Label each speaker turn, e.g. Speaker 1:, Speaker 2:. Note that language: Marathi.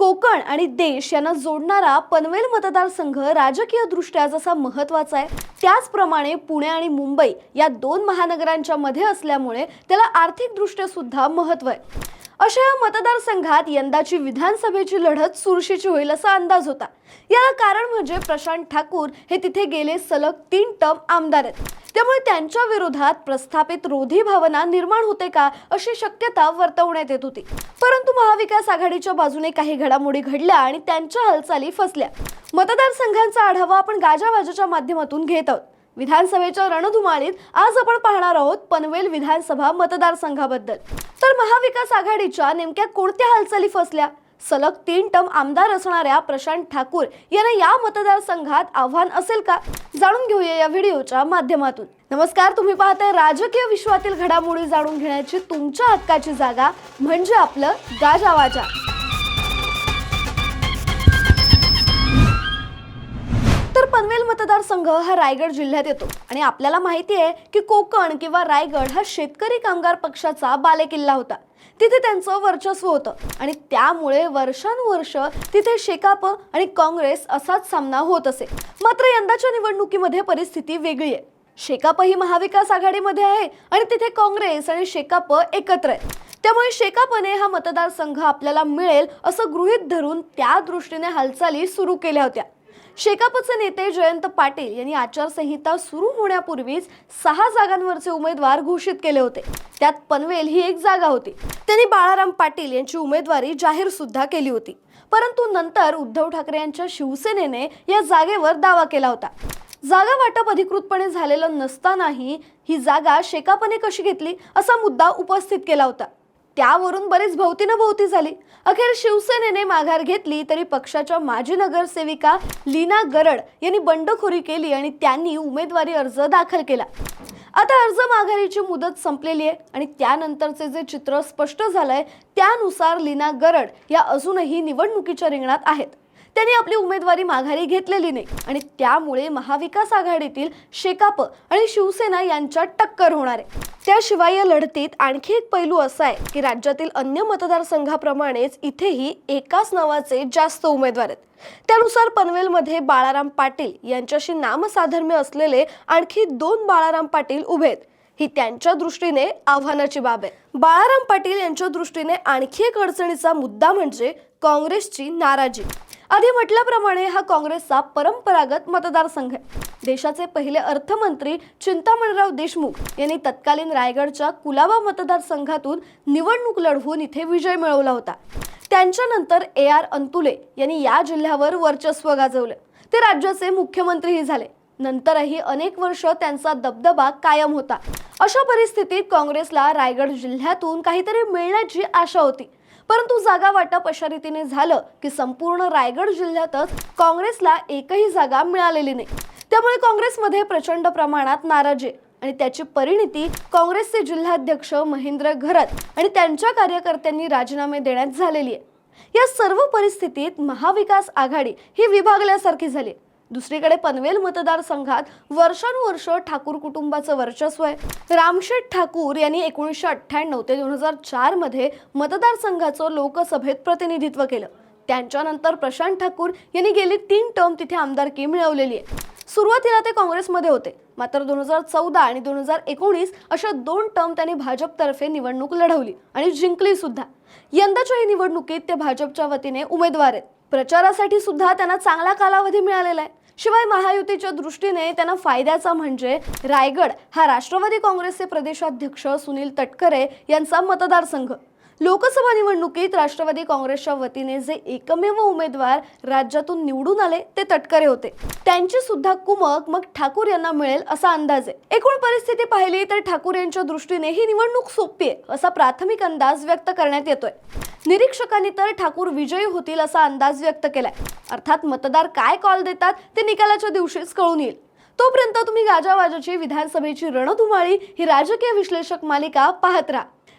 Speaker 1: कोकण आणि देश यांना जोडणारा पनवेल मतदारसंघ राजकीयदृष्ट्या जसा महत्त्वाचा आहे त्याचप्रमाणे पुणे आणि मुंबई या दोन महानगरांच्या मध्ये असल्यामुळे त्याला आर्थिकदृष्ट्या सुद्धा महत्त्व आहे. अशा या मतदारसंघात यंदाची विधानसभेची लढत चुरशीची होईल असा अंदाज होता. याला कारण म्हणजे प्रशांत ठाकूर हे तिथे गेले सलग तीन टर्म आमदार आहेत. त्यामुळे त्यांच्या विरोधात प्रस्थापित रोधी भावना निर्माण होते का अशी शक्यता वर्तवण्यात येत होती. परंतु महाविकास आघाडीच्या बाजूने काही घडामोडी घडल्या आणि त्यांच्या हालचाली फसल्या. मतदारसंघांचा आढावा आपण गाजावाजाच्या माध्यमातून घेत आहोत. विधानसभेच्या रणधुमाळीत आज आपण पाहणार आहोत पनवेल विधानसभा मतदारसंघाबद्दल. तर महाविकास आघाडीच्या नेमक्या कोणत्या हालचाली फसल्या? सलग तीन टर्म आमदार असणाऱ्या प्रशांत ठाकूर यांना या मतदारसंघात आव्हान असेल का? जाणून घेऊया या व्हिडिओच्या माध्यमातून. नमस्कार तुम्ही पाहताय राजकीय विश्वातील घडामोडी जाणून घेण्याची तुमच्या हक्काची जागा म्हणजे आपलं गाजावाजा. मतदारसंघ हा रायगड जिल्ह्यात येतो. आणि आपल्याला माहिती आहे की कोकण किंवा रायगड हा शेतकरी कामगार पक्षाचा बालेकिल्ला होता. तिथे त्यांचं वर्चस्व होतं. आणि त्यामुळे वर्षानुवर्ष तिथे शेकाप आणि काँग्रेस असाच सामना होत असे. मात्र यंदाच्या निवडणुकीमध्ये परिस्थिती वेगळी आहे. शेकाप ही महाविकास आघाडीमध्ये आहे आणि तिथे काँग्रेस आणि शेकाप एकत्र आहेत. त्यामुळे शेकापने हा मतदारसंघ आपल्याला मिळेल असं गृहीत धरून त्या दृष्टीने हालचाली सुरू केल्या होत्या. शेकापचे नेते जयंत पाटील यांनी आचारसंहिता सुरू होण्यापूर्वीच सहा जागांवरचे उमेदवार घोषित केले होते. त्यात पनवेल ही एक जागा होती. त्यांनी बाळाराम पाटील यांची उमेदवारी जाहीर सुद्धा केली होती. परंतु नंतर उद्धव ठाकरे यांच्या शिवसेनेने या जागेवर दावा केला होता. जागा वाटप अधिकृतपणे झालेलं नसतानाही ही जागा शेकापने कशी घेतली असा मुद्दा उपस्थित केला होता. त्यावरून बरेच भोवती न भोवती झाली. अखेर शिवसेनेने माघार घेतली तरी पक्षाच्या माजी नगरसेविका लीना गरड यांनी बंडखोरी केली आणि त्यांनी उमेदवारी अर्ज दाखल केला. आता अर्ज माघारीची मुदत संपलेली आहे आणि त्यानंतरचे जे चित्र स्पष्ट झालंय त्यानुसार लीना गरड या अजूनही निवडणुकीच्या रिंगणात आहेत. त्यांनी आपली उमेदवारी माघारी घेतलेली नाही. आणि त्यामुळे महाविकास आघाडीतील शेकाप आणि शिवसेना यांच्यात टक्कर होणार आहे. त्याशिवाय या लढतीत आणखी एक पैलू असा आहे की राज्यातील अन्य मतदारसंघाप्रमाणेच इथेही एकाच नावाचे जास्त उमेदवार आहेत. त्यानुसार पनवेलमध्ये बाळाराम पाटील यांच्याशी नामसाधर्म्य असलेले आणखी दोन बाळाराम पाटील उभे आहेत. ही त्यांच्या दृष्टीने आव्हानाची बाब आहे. बाळाराम पाटील यांच्या दृष्टीने आणखी एक अडचणीचा मुद्दा म्हणजे काँग्रेसची नाराजी. आधी म्हटल्याप्रमाणे हा काँग्रेसचा परंपरागत मतदारसंघ आहे. देशाचे पहिले अर्थमंत्री चिंतामणराव देशमुख यांनी तत्कालीन रायगडच्या कुलाबा मतदारसंघातून निवडणूक लढवून इथे विजय मिळवला होता. त्यांच्यानंतर ए आर अंतुले यांनी या जिल्ह्यावर वर्चस्व गाजवलं. ते राज्याचे मुख्यमंत्रीही झाले. नंतरही अनेक वर्ष त्यांचा दबदबा कायम होता. अशा परिस्थितीत काँग्रेसला रायगड जिल्ह्यातून काहीतरी मिळण्याची आशा होती. परंतु जागा वाटप अशा रीतीने झालं की संपूर्ण रायगड जिल्ह्यातच काँग्रेसला एकही जागा मिळालेली नाही त्यामुळे काँग्रेसमध्ये प्रचंड प्रमाणात नाराजी आहे. आणि त्याची परिणिती काँग्रेसचे जिल्हाध्यक्ष महेंद्र घरत आणि त्यांच्या कार्यकर्त्यांनी राजीनामे देण्यात झालेली आहे या सर्व परिस्थितीत महाविकास आघाडी ही विभागल्यासारखी झाली दुसरीकडे पनवेल मतदारसंघात वर्षानुवर्ष ठाकूर कुटुंबाचं वर्चस्व आहे. रामशेठ ठाकूर यांनी एकोणीसशे अठ्ठ्याण्णव ते दोन हजार चारमध्ये मतदारसंघाचं लोकसभेत प्रतिनिधित्व केलं. त्यांच्यानंतर प्रशांत ठाकूर यांनी गेली तीन टर्म तिथे आमदारकी मिळवलेली आहे. सुरुवातीला ते काँग्रेसमध्ये होते. मात्र दोन हजार चौदा आणि दोन हजार एकोणीस अशा दोन टर्म त्यांनी भाजपतर्फे निवडणूक लढवली आणि जिंकली सुद्धा. यंदाच्याही निवडणुकीत ते भाजपच्या वतीने उमेदवार आहेत. प्रचारासाठी सुद्धा त्यांना चांगला कालावधी मिळालेला आहे. शिवाय महायुतीच्या दृष्टीने त्यांना फायद्याचा म्हणजे रायगड हा राष्ट्रवादी काँग्रेसचे प्रदेशाध्यक्ष सुनील तटकरे यांचा मतदारसंघ. लोकसभा निवडणुकीत राष्ट्रवादी काँग्रेसच्या वतीने जे एकमेव उमेदवार राज्यातून निवडून आले ते तटकरे होते. त्यांची सुद्धा कुमक मग ठाकूर यांना मिळेल असा अंदाज आहे. एकूण परिस्थिती पाहिली तर ठाकूर यांच्या दृष्टीने ही निवडणूक सोपी आहे असा प्राथमिक अंदाज व्यक्त करण्यात येतोय. निरीक्षकांनी तर ठाकूर विजयी होतील असा अंदाज व्यक्त केलाय. अर्थात मतदार काय कॉल देतात ते निकालाच्या दिवशीच कळून येईल. तोपर्यंत तुम्ही गाजावाजाची विधानसभेची रणधुमाळी ही राजकीय विश्लेषक मालिका पाहत राहा.